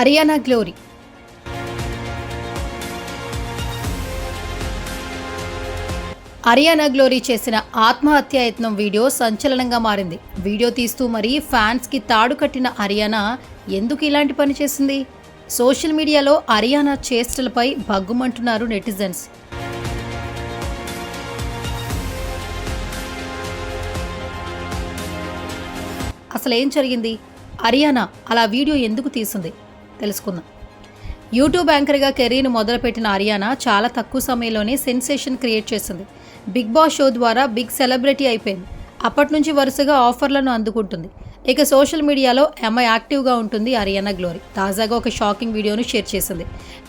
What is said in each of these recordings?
Ariyana glory. Ariyana glory చేసిన ఆత్మహత్యాయత్నం video సంచలనంగా మారింది. వీడియో తీస్తూ మరీ ఫ్యాన్స్కి తాడు కట్టిన అరియానా ఎందుకు ఇలాంటి పని చేసింది? సోషల్ మీడియాలో అరియానా చేష్టలపై భగ్గుమంటున్నారు నెటిజన్స్. అసలేం జరిగింది? అరియానా అలా వీడియో ఎందుకు తీసింది? తెలుసుకుందాం. యూట్యూబ్ యాంకర్గా కెరీర్ను మొదలుపెట్టిన అరియానా చాలా తక్కువ సమయంలోనే సెన్సేషన్ క్రియేట్ చేసింది. బిగ్ బాస్ షో ద్వారా బిగ్ సెలబ్రిటీ అయిపోయింది. అప్పటి నుంచి వరుసగా ఆఫర్లను అందుకుంటుంది. ఇక సోషల్ మీడియాలో ఎంఐ యాక్టివ్గా ఉంటుంది అరియానా గ్లోరీ. తాజాగా ఒక షాకింగ్ వీడియోను షేర్ చేసింది.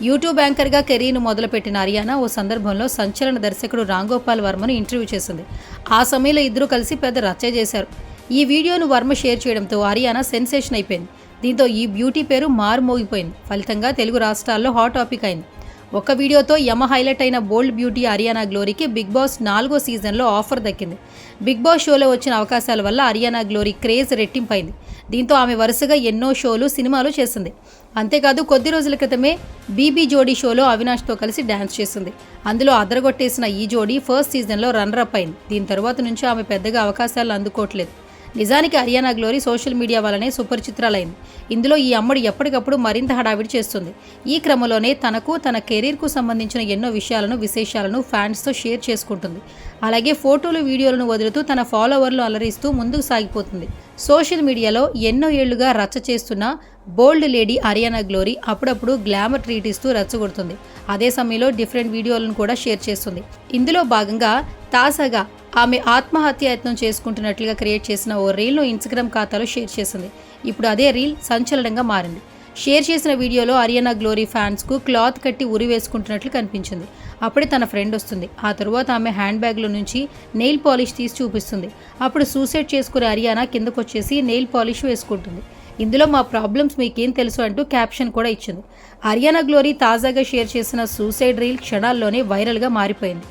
యూట్యూబ్ యాంకర్గా కెరీర్ను మొదలుపెట్టిన అరియానా ఓ సందర్భంలో సంచలన దర్శకుడు రాంగోపాల్ వర్మను ఇంటర్వ్యూ చేసింది. ఆ సమయంలో ఇద్దరు కలిసి పెద్ద రచ్చ చేశారు. ఈ వీడియోను వర్మ షేర్ చేయడంతో అరియానా సెన్సేషన్ అయిపోయింది. దీంతో ఈ బ్యూటీ పేరు మారుమోగిపోయింది. ఫలితంగా తెలుగు రాష్ట్రాల్లో హాట్ టాపిక్ అయింది. ఒక వీడియోతో యమ హైలైట్ అయిన బోల్డ్ బ్యూటీ అరియానా గ్లోరీకి బిగ్ బాస్ నాలుగో సీజన్లో ఆఫర్ దక్కింది. బిగ్ బాస్ షోలో వచ్చిన అవకాశాల వల్ల అరియానా గ్లోరీ క్రేజ్ రెట్టింపైంది. దీంతో ఆమె వరుసగా ఎన్నో షోలు సినిమాలు చేసింది అంతేకాదు కొద్ది రోజుల క్రితమే బీబీ జోడీ షోలో అవినాష్తో కలిసి డ్యాన్స్ చేసింది అందులో అదరగొట్టేసిన ఈ జోడీ ఫస్ట్ సీజన్లో రన్నర్ అప్ అయింది. దీని తర్వాత నుంచి ఆమె పెద్దగా అవకాశాలు అందుకోవట్లేదు. నిజానికి హర్యానా గ్లోరీ సోషల్ మీడియా వల్లనే సుపరిచిత్రాలైంది ఇందులో ఈ అమ్మడు ఎప్పటికప్పుడు మరింత హడావిడి చేస్తుంది. ఈ క్రమంలోనే తనకు తన కెరీర్కు సంబంధించిన ఎన్నో విషయాలను విశేషాలను ఫ్యాన్స్తో షేర్ చేసుకుంటుంది. అలాగే ఫోటోలు వీడియోలను వదులుతూ తన ఫాలోవర్లు అలరిస్తూ ముందుకు సాగిపోతుంది. సోషల్ మీడియాలో ఎన్నో ఏళ్ళుగా రచ్చ చేస్తున్న బోల్డ్ లేడీ అరియానా గ్లోరీ అప్పుడప్పుడు గ్లామర్ ట్రీట్ ఇస్తూ రచ్చగొడుతుంది అదే సమయంలో డిఫరెంట్ వీడియోలను కూడా షేర్ చేస్తుంది. ఇందులో భాగంగా తాజాగా ఆమె ఆత్మహత్యాయత్నం చేసుకుంటున్నట్లుగా క్రియేట్ చేసిన ఓ రీల్ను ఇన్స్టాగ్రామ్ ఖాతాలో షేర్ చేసింది. ఇప్పుడు అదే రీల్ సంచలనంగా మారింది. షేర్ చేసిన వీడియోలో అరియానా గ్లోరీ ఫ్యాన్స్కు క్లాత్ కట్టి ఉరి వేసుకుంటున్నట్లు కనిపించింది. అప్పుడే తన ఫ్రెండ్ వస్తుంది. ఆ తరువాత ఆమె హ్యాండ్ బ్యాగ్లో నుంచి నెయిల్ పాలిష్ తీసి చూపిస్తుంది. అప్పుడు సూసైడ్ చేసుకునే అరియానా కిందకొచ్చేసి నెయిల్ పాలిష్ వేసుకుంటుంది. ఇందులో మా ప్రాబ్లమ్స్ మీకేం తెలుసు అంటూ క్యాప్షన్ కూడా ఇచ్చింది. అరియానా గ్లోరీ తాజాగా షేర్ చేసిన సూసైడ్ రీల్ క్షణాల్లోనే వైరల్గా మారిపోయింది.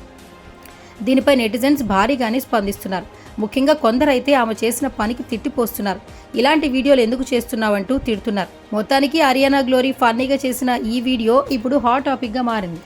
దీనిపై నెటిజన్స్ భారీగానే స్పందిస్తున్నారు. ముఖ్యంగా కొందరైతే ఆమె చేసిన పనికి తిట్టిపోస్తున్నారు. ఇలాంటి వీడియోలు ఎందుకు చేస్తున్నావంటూ తిడుతున్నారు. మొత్తానికి అరియానా గ్లోరీ ఫన్నీగా చేసిన ఈ వీడియో ఇప్పుడు హాట్ టాపిక్గా మారింది.